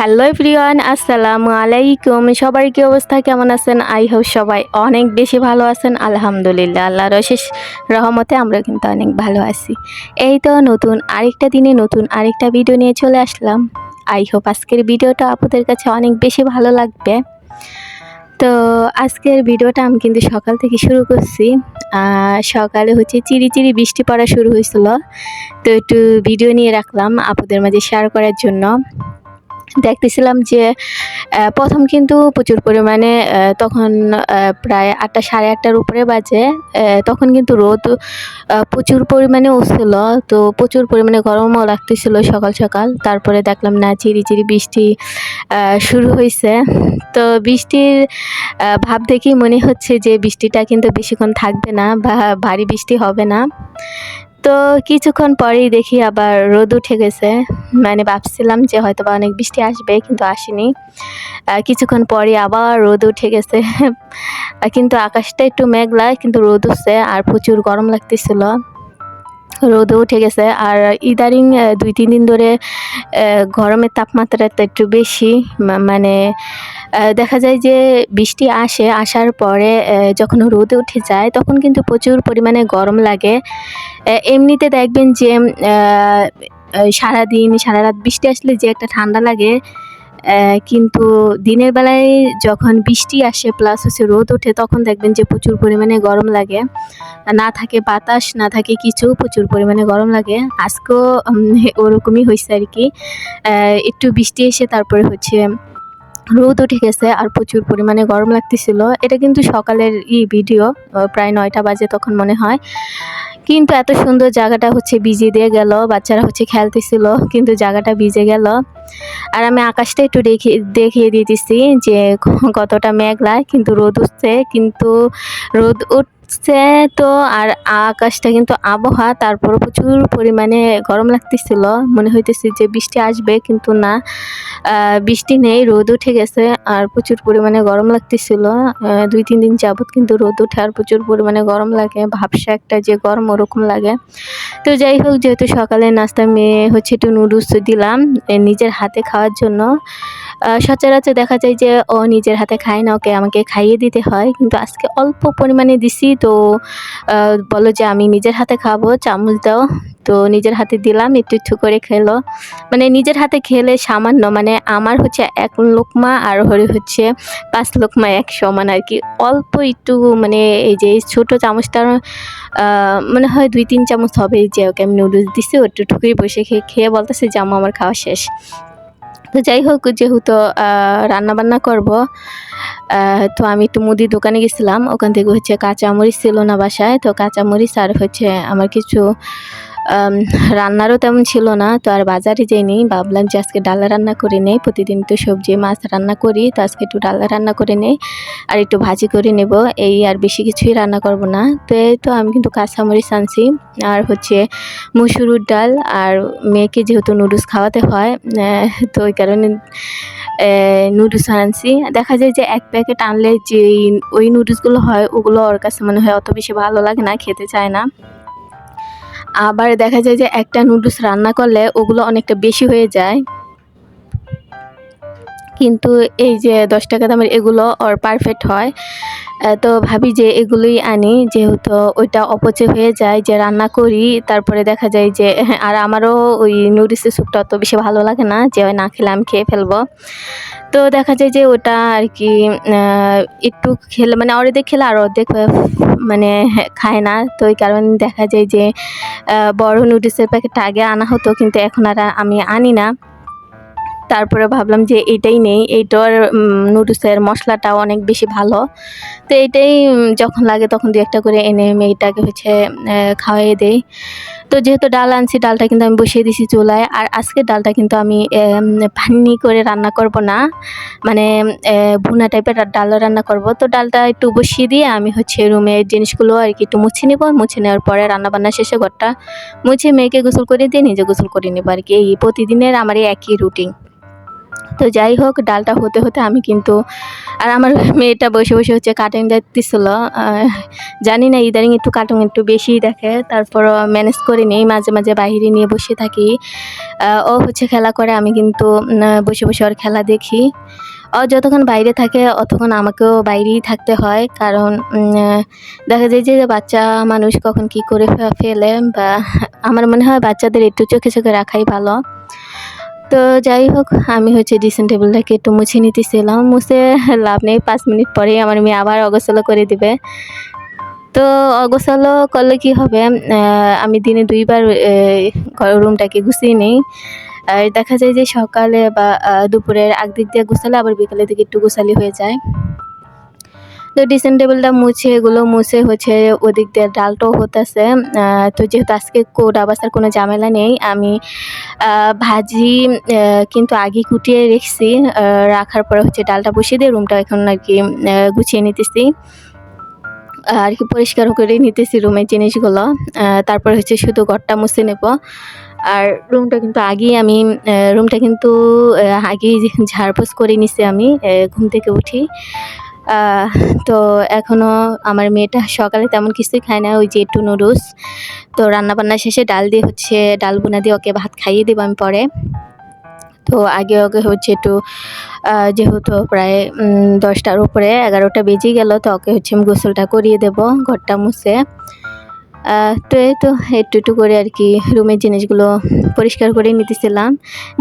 Hello everyone, আসসালামু আলাইকুম। সবার কি অবস্থা? কেমন আছেন? আই হোপ সবাই অনেক বেশি ভালো আছেন। আলহামদুলিল্লাহ, আল্লাহর অশেষ রহমতে আমরা কিন্তু অনেক ভালো আছি। এই তো নতুন আরেকটা দিনে নতুন আরেকটা ভিডিও নিয়ে চলে আসলাম। আই হোপ আজকের ভিডিওটা আপনাদের কাছে অনেক বেশি ভালো লাগবে। তো আজকের ভিডিওটা আমি কিন্তু সকাল থেকে শুরু করছি। সকালে হচ্ছে চিরি চিরি বৃষ্টি পড়া শুরু হয়েছিল। তো একটু ভিডিও নিয়ে রাখলাম আপুদের মাঝে শেয়ার করার জন্য। দেখতেছিলাম যে প্রথম কিন্তু প্রচুর পরিমাণে তখন প্রায় আটটা, সাড়ে আটটার উপরে বাজে তখন কিন্তু রোদ প্রচুর পরিমাণে উঠছিল। তো প্রচুর পরিমাণে গরমও লাগতেছিল সকাল সকাল। তারপরে দেখলাম না চিরি চিরি বৃষ্টি শুরু হয়েছে তো বৃষ্টির ভাব দেখেই মনে হচ্ছে যে, বৃষ্টিটা কিন্তু বেশিক্ষণ থাকবে না বা ভারী বৃষ্টি হবে না। তো কিছুক্ষণ পরেই দেখি আবার রোদ উঠে গেছে। মানে ভাবছিলাম যে হয়তো বা অনেক বৃষ্টি আসবে, কিন্তু আসেনি। কিছুক্ষণ পরে আবার রোদ উঠে গেছে। কিন্তু আকাশটা একটু মেঘলা, কিন্তু রোদ উঠছে আর প্রচুর গরম লাগতেছিল। রোদও উঠে গেছে। আর ইদারিং দুই, তিন দিন ধরে গরমের তাপমাত্রাটা একটু বেশি। মানে দেখা যায় যে বৃষ্টি আসে, আসার পরে যখন রোদে উঠে যায়, তখন কিন্তু প্রচুর পরিমাণে গরম লাগে। এমনিতে দেখবেন যে সারাদিন, সারা রাত বৃষ্টি আসলে যে একটা ঠান্ডা লাগে কিন্তু দিনের বেলায় যখন বৃষ্টি আসে প্লাস হচ্ছে রোদ ওঠে, তখন দেখবেন যে প্রচুর পরিমাণে গরম লাগে। না থাকে বাতাস, না থাকে কিছু, প্রচুর পরিমাণে গরম লাগে। আজকেও ওরকমই হয়েছে আর কি। একটু বৃষ্টি এসে তারপরে হচ্ছে রোদ উঠে গেছে আর প্রচুর পরিমাণে গরম লাগতেছিল। এটা কিন্তু সকালের ই ভিডিও প্রায় নয়টা বাজে তখন মনে হয়। কিন্তু এত সুন্দর জায়গাটা হচ্ছে ভিজে দিয়ে গেল, বাচ্চারা হচ্ছে খেলতেছিল, কিন্তু জায়গাটা ভিজে গেল। আর আমি আকাশটা একটু দেখে, দেখিয়ে দিতেছি যে ক- কতটা মেঘলা কিন্তু রোদ উঠছে, কিন্তু রোদ উঠছে তো আর আকাশটা কিন্তু আবহাওয়া তারপর প্রচুর পরিমাণে গরম লাগতেছিল। মনে হইতেছে যে বৃষ্টি আসবে কিন্তু না। বৃষ্টি নেই, রোদ উঠে গেছে আর প্রচুর পরিমাণে গরম লাগতেছিল। দুই, তিন দিন যাবত কিন্তু রোদ উঠে আর প্রচুর পরিমাণে গরম লাগে, ভাবসা একটা যে গরম ওরকম লাগে। তো যাই হোক, যেহেতু সকালে নাস্তা মেয়ে হচ্ছে একটু নুডলস দিলাম নিজের হাতে খাওয়ার জন্য সচরাচর দেখা যায় যে ও নিজের হাতে খায় না, ওকে আমাকে খাইয়ে দিতে হয়। কিন্তু আজকে অল্প পরিমাণে দিছি, তো বলো যে আমি নিজের হাতে খাব, চামচ দাও। তো নিজের হাতে দিলাম, একটু একটু করে খেলো। মানে নিজের হাতে খেলে সামান্য মানে আমার হচ্ছে এক লোকমা আর হরে হচ্ছে পাঁচ লোকমা এক সমান আর কি। অল্প একটু মানে এই যে ছোটো চামচটার মনে হয় দুই তিন চামচ হবে, যে ওকে আমি নুডলস দিছি, ও একটু বসে খেয়ে খেয়ে বলতেছে যে আমার খাওয়া শেষ। তো যাই হোক, যেহেতু রান্না বান্না করব তো আমি একটু মুদির দোকানে গেছিলাম। ওখান থেকে হচ্ছে কাঁচামরিচ ছিল না বাসায়, তো কাঁচামরিচ আর হচ্ছে আমার কিছু রান্নারও তেমন ছিল না, তো আর বাজারে যাইনি। ভাবলাম যে আজকে ডালা রান্না করে নেই, প্রতিদিন তো সবজি, মাছ রান্না করি, তো আজকে একটু ডালা রান্না করে নেই আর একটু ভাজি করে নেব। এই আর বেশি কিছুই রান্না করব না। তো এই তো আমি কিন্তু কাঁচামরিচ আনছি, আর হচ্ছে মুসুরুর ডাল, আর মেয়েকে যেহেতু নুডলস খাওয়াতে হয় তো ওই কারণে নুডলস আনছি। দেখা যায় যে এক প্যাকেট আনলে যে ওই নুডলসগুলো হয়, ওগুলো ওর কাছে মনে হয় অত বেশি ভালো লাগে না, খেতে চায় না। আবার দেখা যায় যে একটা নুডলস রান্না করলে ওগুলো অনেকটা বেশি হয়ে যায়। কিন্তু এই যে দশ টাকা দামের এগুলো ওর পারফেক্ট হয়। তো ভাবি যে এগুলোই আনি, যেহেতু ওইটা অপচয় হয়ে যায়, যে রান্না করি, তারপরে দেখা যায় যে আর আমারও ওই নুডলসের স্যুপটা অত বেশি ভালো লাগে না, যে না খেলে আমি খেয়ে ফেলব। তো দেখা যায় যে ওটা আর কি একটু খেলে মানে অর্ধেক খেলে আর অর্ধেক মানে খায় না। তো ওই কারণে দেখা যায় যে বড় নুডলসের প্যাকেটটা আগে আনা হতো, কিন্তু এখন আর আমি আনি না। তারপরে ভাবলাম যে এটাই নেই এইটার নুডলসের মশলাটাও অনেক বেশি ভালো। তো এটাই যখন লাগে তখন দু একটা করে এনে মেয়েটাকে হচ্ছে আহ, খাওয়াই দেই। তো যেহেতু ডাল আনছি ডালটা কিন্তু আমি বসিয়ে দিছি চুলায়। আর আজকে ডালটা কিন্তু আমি পানি করে রান্না করব না। মানে ভুনা টাইপের ডাল রান্না করব। তো ডালটা একটু বসিয়ে দিয়ে আমি হচ্ছে রুমের জিনিসগুলো আর কি একটু মুছে নেব। মুছে নেওয়ার পরে রান্না বান্না শেষে ঘরটা মুছে মেয়েকে গোসল করে দিয়ে নিজে গোসল করে নেব আর কি। এই প্রতিদিনের আমার একই রুটিন তো যাই হোক, ডালটা হতে হতে আমি কিন্তু, আর আমার মেয়েটা বসে বসে হচ্ছে কাটিং দেখতেছিল জানি না ইদারিং একটু কার্টুন একটু বেশি দেখে তারপর ম্যানেজ করে নিই, মাঝে মাঝে বাইরে নিয়ে বসে থাকি। ও হচ্ছে খেলা করে, আমি কিন্তু বসে বসে ওর খেলা দেখি। ও যতক্ষণ বাইরে থাকে, অতক্ষণ আমাকেও বাইরেই থাকতে হয়, কারণ দেখা যায় যে বাচ্চা মানুষ কখন কি করে ফেলে, বা আমার মনে হয় বাচ্চাদের একটু চোখে চোখে রাখাই ভালো। তো যাই হোক, আমি হচ্ছে ড্রেসিং টেবিলটাকে একটু মুছে নিতেছিলাম। মুছে লাভ নেই, পাঁচ মিনিট পরে আমার মেয়ে আবার অগোছালো করে দিবে। তো অগোছালো করলে কি হবে? আমি দিনে দুইবার রুমটাকে গুছিয়ে নিই। আর দেখা যায় যে সকালে বা দুপুরের আগ দিক দিয়ে গোছালে আবার বিকালের দিকে একটু গোছালি হয়ে যায়। তো ড্রেসিং টেবিলটা মুছে, এগুলো মুছে হচ্ছে ওদিক দিয়ে ডালটাও হতেছে। তো যেহেতু আজকে কোডা বাসার কোনো ঝামেলা নেই, আমি ভাজি কিন্তু আগে কুটিয়ে রেখেছি রাখার পরে হচ্ছে ডালটা বসিয়ে দিয়ে রুমটা এখন আর কি গুছিয়ে নিতেছি। আর কি পরিষ্কার করে নিতেছি রুমের জিনিসগুলো তারপরে হচ্ছে শুধু ঘরটা মুছে নেব। আর রুমটা কিন্তু আগেই আমি রুমটা কিন্তু আগেই ঝাড়পোছ করে নিছি আমি ঘুম থেকে উঠি। তো এখনও আমার মেয়েটা সকালে তেমন কিছুই খায় না, ওই যে একটু নুডলস তো রান্নাবান্না শেষে ডাল দিয়ে হচ্ছে, ডাল বোনা দিয়ে ওকে ভাত খাইয়ে দেবো আমি পরে। তো আগে ওকে হচ্ছে একটু যেহেতু প্রায় দশটার উপরে এগারোটা বেজে গেল, তো ওকে হচ্ছে আমি গোসলটা করিয়ে দেবো, ঘরটা মুছে। তো এই তো, একটু একটু করে আর কি রুমের জিনিসগুলো পরিষ্কার করে নিতেছিলাম।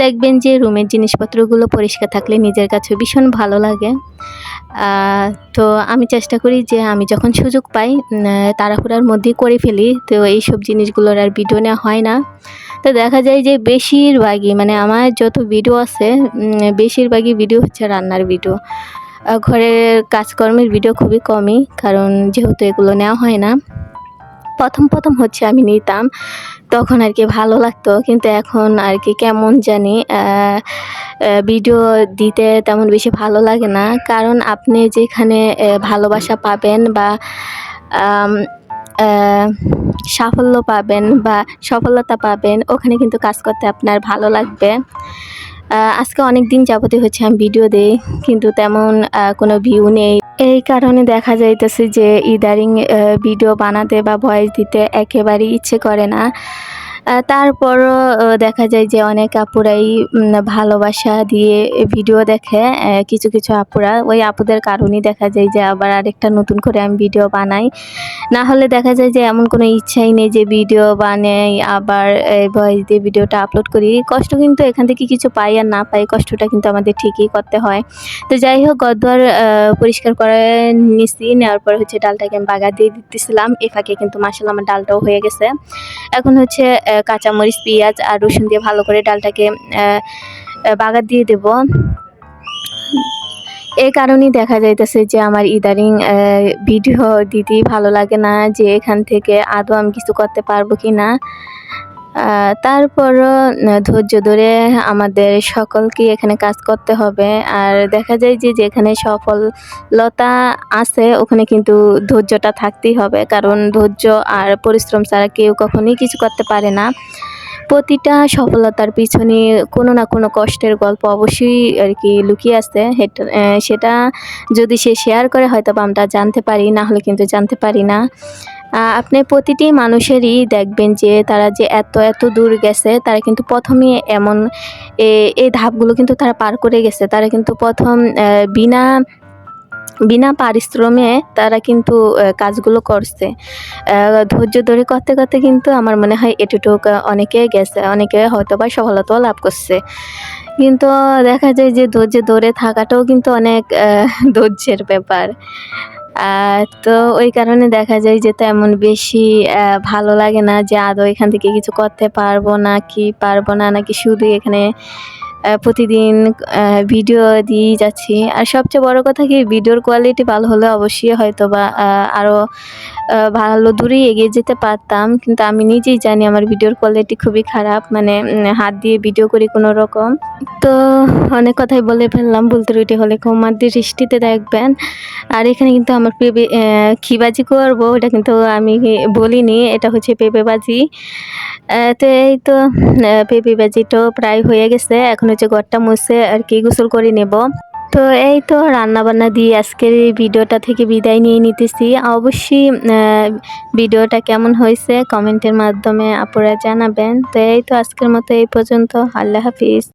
দেখবেন যে রুমের জিনিসপত্রগুলো পরিষ্কার থাকলে নিজের কাছে ভীষণ ভালো লাগে। তো আমি চেষ্টা করি যে আমি যখন সুযোগ পাই তাড়াহুড়ার মধ্যেই করে ফেলি। তো এইসব জিনিসগুলোর আর ভিডিও নেওয়া হয় না। তো দেখা যায় যে বেশিরভাগই মানে আমার যত ভিডিও আছে বেশিরভাগই ভিডিও হচ্ছে রান্নার ভিডিও। ঘরের কাজকর্মের ভিডিও খুবই কমই, কারণ যেহেতু এগুলো নেওয়া হয় না। প্রথম প্রথম হচ্ছে আমি নিতাম, তখন আর কি ভালো লাগতো। কিন্তু এখন আর কি কেমন জানি ভিডিও দিতে তেমন বেশি ভালো লাগে না। কারণ আপনি যেখানে ভালোবাসা পাবেন বা সাফল্য পাবেন বা সফলতা পাবেন, ওখানে কিন্তু কাজ করতে আপনার ভালো লাগবে। আজকে অনেক দিন যাবতীয় হচ্ছে আমি ভিডিও দেই, কিন্তু তেমন কোনো ভিউ নেই। এই কারণে দেখা যাইতেছে যে, ইদারিং ভিডিও বানাতে বা ভয়েস দিতে একেবারেই ইচ্ছে করে না। তারপরও দেখা যায় যে অনেক আপুরাই ভালোবাসা দিয়ে ভিডিও দেখে কিছু কিছু আপুরা। ওই আপুদের কারণেই দেখা যায় যে আবার আরেকটা নতুন করে আমি ভিডিও বানাই। না হলে দেখা যায় যে এমন কোনো ইচ্ছাই নেই যে ভিডিও বানাই, আবার ভয়েস দিয়ে ভিডিওটা আপলোড করি। কষ্ট কিন্তু এখান থেকে কিছু পাই আর না পাই, কষ্টটা কিন্তু আমাদের ঠিকই করতে হয়। তো যাই হোক গদ্দার পরিষ্কার করে নিছি, নেওয়ার পর হচ্ছে ডালটাকে আমি বাগা দিয়ে দিতেছিলাম। এ ফাঁকে কিন্তু মাসাল আমার ডালটাও হয়ে গেছে। এখন হচ্ছে কাঁচামরিচ, পেঁয়াজ আর রসুন দিয়ে ভালো করে ডালটাকে বাগার দিয়ে দেব। এই কারণেই দেখা যাইতেছে যে আমার ইদারিং ভিডিও দিদি ভালো লাগে না যে এখান থেকে আদৌ আমি কিছু করতে পারব কি না তারপরও ধৈর্য ধরে আমাদের সকলকে এখানে কাজ করতে হবে। আর দেখা যায় যে যেখানে সফলতা আছে, ওখানে কিন্তু ধৈর্যটা থাকতেই হবে। কারণ ধৈর্য আর পরিশ্রম ছাড়া কেউ কখনোই কিছু করতে পারে না। প্রতিটা সফলতার পিছনে কোনো না কোনো কষ্টের গল্প অবশ্যই আর কি লুকিয়ে আছে। সেটা যদি সে শেয়ার করে হয়তো বা আমরা জানতে পারি, না হলে কিন্তু জানতে পারি না। আপনি প্রতিটি মানুষেরই দেখবেন যে তারা যে এত এত দূর গেছে, তারা কিন্তু প্রথমে এমন এই ধাপগুলো কিন্তু তারা পার করে গেছে। তারা কিন্তু প্রথম বিনা বিনা পারিশ্রমে তারা কিন্তু কাজগুলো করছে। ধৈর্য ধরে করতে করতে কিন্তু আমার মনে হয় এটুটুক অনেকে গেছে, অনেকে হয়তো বা সফলতাও লাভ করছে। কিন্তু দেখা যায় যে ধৈর্য ধরে থাকাটাও কিন্তু অনেক ধৈর্যের ব্যাপার। তো ওই কারণে দেখা যায় যে তেমন বেশি ভালো লাগে না যে আদৌ এখান থেকে কিছু করতে পারব না কি পারব না, নাকি শুধু এখানে প্রতিদিন ভিডিও দিয়ে যাচ্ছি। আর সবচেয়ে বড় কথা কি ভিডিওর কোয়ালিটি ভালো হলে অবশ্যই হয়তো বা আরও ভালো দূরেই এগিয়ে যেতে পারতাম। কিন্তু আমি নিজেই জানি আমার ভিডিওর কোয়ালিটি খুবই খারাপ মানে হাত দিয়ে ভিডিও করি কোনো রকম। তো অনেক কথাই বলে ফেললাম, ভুল ত্রুটি হলে ক্ষমার দৃষ্টিতে দেখবেন। আর এখানে কিন্তু আমার পেঁপে খিবাজি করব এটা কিন্তু আমি বলিনি, এটা হচ্ছে পেঁপে বাজি তো এই তো পেঁপে বাজিটাও প্রায় হয়ে গেছে, এখনও হচ্ছে ঘরটা মুছে আর কি গোসল করে নেব। তো এই তো রান্না বান্না দিয়ে আজকের এই ভিডিওটা থেকে বিদায় নিয়ে নিতেছি। অবশ্যই ভিডিওটা কেমন হয়েছে কমেন্টের মাধ্যমে আপনারা জানাবেন। তো এই তো আজকের মতো এই পর্যন্ত। আল্লাহ হাফিজ।